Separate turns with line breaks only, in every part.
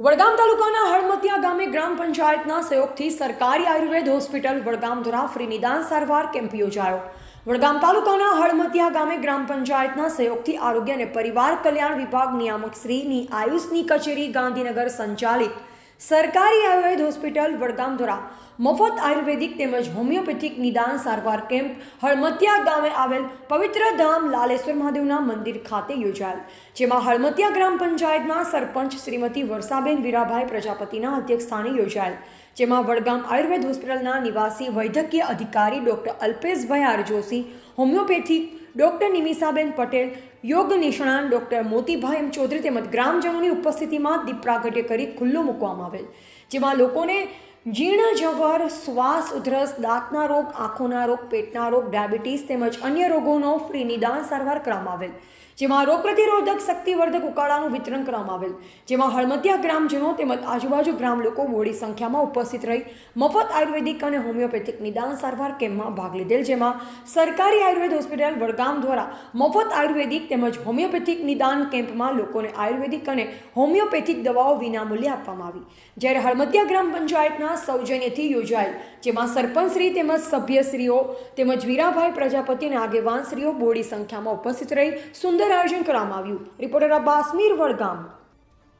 વડગામ તાલુકાના હળમતિયા ગામે ગ્રામ પંચાયતના સહયોગથી સરકારી આયુર્વેદ હોસ્પિટલ વડગામ દ્વારા ફ્રી નિદાન સારવાર કેમ્પ યોજાયો. વડગામ તાલુકાના હળમતિયા ગામે ગ્રામ પંચાયતના સહયોગથી આરોગ્ય અને પરિવાર કલ્યાણ વિભાગ નિયામક શ્રીની આયુષની કચેરી ગાંધીનગર સંચાલિત સરકારી આયુર્વેદ હોસ્પિટલ વડગામ દ્વારા મફત આયુર્વેદિક તેમજ હોમિયોપેથિક નિદાન સારવાર કેમ્પ હળમતિયા ગામે આવેલ પવિત્ર ધામ લાલેશ્વર મહાદેવના મંદિર ખાતે યોજાયેલ, જેમાં હળમતિયા ગ્રામ પંચાયતના સરપંચ શ્રીમતી વર્ષાબેન વીરાભાઈ પ્રજાપતિના અધ્યક્ષસ્થાને યોજાયેલ, જેમાં વડગામ આયુર્વેદ હોસ્પિટલના નિવાસી વૈદ્યકીય અધિકારી ડોક્ટર અલ્પેશભાઈ આર જોશી હોમિયોપેથિક ડોક્ટર નિમિષાબેન પટેલ, યોગ નિષ્ણાંત ડોક્ટર મોતીભાઈ એમ ચૌધરી તેમજ ગ્રામજનોની ઉપસ્થિતિમાં દીપ પ્રાગટ્ય કરી ખુલ્લું મૂકવામાં આવેલ, જેમાં લોકોને જીર્ણ જવર, શ્વાસ ઉધરસ, દાંતના રોગ, આંખોના રોગ, પેટના રોગ, ડાયાબિટીસ તેમજ અન્ય રોગોનો ફ્રી નિદાન સારવાર કરવામાં આવેલ. જેમાં રોગ પ્રતિરોધક શક્તિવર્ધક ઉકાળાનું વિતરણ કરવામાં આવેલ. જેમાં હળમતિયા ગ્રામજનો તેમજ આજુબાજુ ગ્રામ લોકો મોડી સંખ્યામાં ઉપસ્થિત રહી મફત આયુર્વેદિક અને હોમિયોપેથિક નિદાન સારવાર કેમ્પમાં ભાગ લીધેલ. જેમાં સરકારી આયુર્વેદ હોસ્પિટલ વડગામ દ્વારા મફત આયુર્વેદિક તેમજ હોમિયોપેથિક નિદાન કેમ્પમાં લોકોને આયુર્વેદિક અને હોમિયોપેથિક દવાઓ વિનામૂલ્યે આપવામાં આવી. જ્યારે હળમતિયા ગ્રામ પંચાયતના સૌજન્યથી યોજાયેલ, જેમાં સરપંચશ્રી તેમજ સભ્યશ્રીઓ તેમજ વીરાભાઈ પ્રજાપતિ અને આગેવાનશ્રીઓ બોડી સંખ્યામાં ઉપસ્થિત રહી સુંદર આયોજન કરવામાં આવ્યું. રિપોર્ટર અબ્બાસ મીર વડગામ.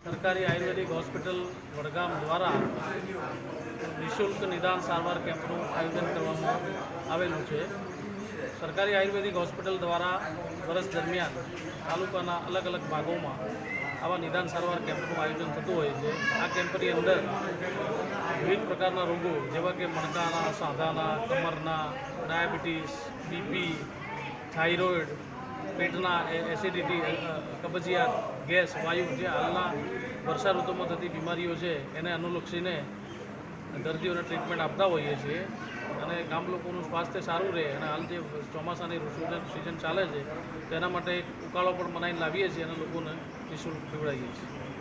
સરકારી આયુર્વેદિક હોસ્પિટલ વડગામ દ્વારા નિઃશુલ્ક નિદાન સારવાર કેમ્પનું આયોજન કરવામાં આવેલું છે. સરકારી આયુર્વેદિક હોસ્પિટલ દ્વારા વર્ષ દરમિયાન તાલુકાના અલગ અલગ ભાગોમાં આવા નિદાન સારવાર કેમ્પનું આયોજન થતું હોય છે. આ કેમ્પની અંદર વિવિધ પ્રકારના રોગો, જેવા કે મણકાના, સાંધાના, કમરના, ડાયાબિટીસ, બીપી, થાઇરોઇડ, પેટના એસિડિટી કબજિયાત, ગેસ, વાયુ, જે હાલના વર્ષા ઋતુમાં થતી બીમારીઓ છે, એને અનુલક્ષીને દર્દીઓને ટ્રીટમેન્ટ આપતા હોઈએ છીએ અને ગામ લોકોનું સ્વાસ્થ્ય સારું રહે અને હાલ જે ચોમાસાની સિઝન ચાલે છે, તેના માટે એક ઉકાળો પણ બનાવીને લાવીએ છીએ અને લોકોને નિઃશુલ્ક પીવડાવીએ છીએ.